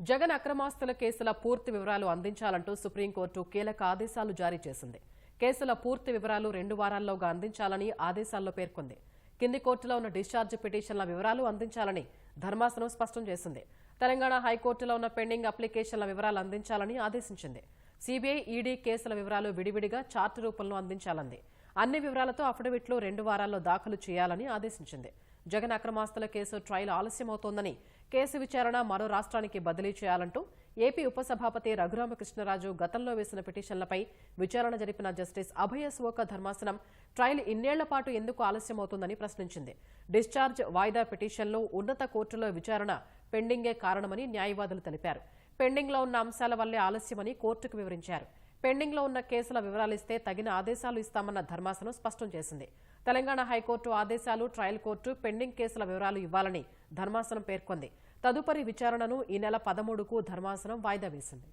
జగన్ అక్రమాస్తుల కేసుల పూర్తి వివరాలు అందించాలంటూ సుప్రీంకోర్టు కీలక ఆదేశాలు జారీ చేసింది. కేసుల పూర్తి వివరాలు రెండు వారాల్లోగా అందించాలని ఆదేశాల్లో పేర్కొంది. కింది కోర్టులో ఉన్న డిశ్చార్జ్ పిటిషన్ల వివరాలు అందించాలని ధర్మాసనం స్పష్టం చేసింది. తెలంగాణ హైకోర్టులో ఉన్న పెండింగ్ అప్లికేషన్ల వివరాలు అందించాలని ఆదేశించింది. సీబీఐ ఈడీ కేసుల వివరాలు విడివిడిగా చార్టు రూపంలో అందించాలంది. అన్ని వివరాలతో అఫిడవిట్లు రెండు వారాల్లో దాఖలు చేయాలని ఆదేశించింది. జగన్ అక్రమాస్తుల కేసు ట్రయల్ ఆలస్యమవుతోందని కేసు విచారణ మరో రాష్ట్రానికి బదిలీ చేయాలంటూ ఏపీ ఉపసభాపతి రఘురామకృష్ణరాజు గతంలో వేసిన పిటిషన్లపై విచారణ జరిపిన జస్టిస్ అభయ స్వోక ధర్మాసనం ట్రయల్ ఇన్నేళ్ళ పాటు ఎందుకు ఆలస్యమవుతుందని ప్రశ్నించింది. డిశ్చార్జ్ వాయిదా పిటిషన్లో ఉన్నత కోర్టులో విచారణ పెండింగే కారణమని న్యాయవాదులు తెలిపారు. పెండింగ్లో ఉన్న అంశాల వల్లే ఆలస్యమని కోర్టుకు వివరించారు. పెండింగ్లో ఉన్న కేసుల వివరాలిస్తే తగిన ఆదేశాలు ఇస్తామన్న ధర్మాసనం స్పష్టం చేసింది. తెలంగాణ హైకోర్టు ఆదేశాలు ట్రయల్ కోర్టు పెండింగ్ కేసుల వివరాలు ఇవ్వాలని ధర్మాసనం పేర్కొంది. తదుపరి విచారణను ఈ నెల పదమూడుకు ధర్మాసనం వాయిదా వేసింది.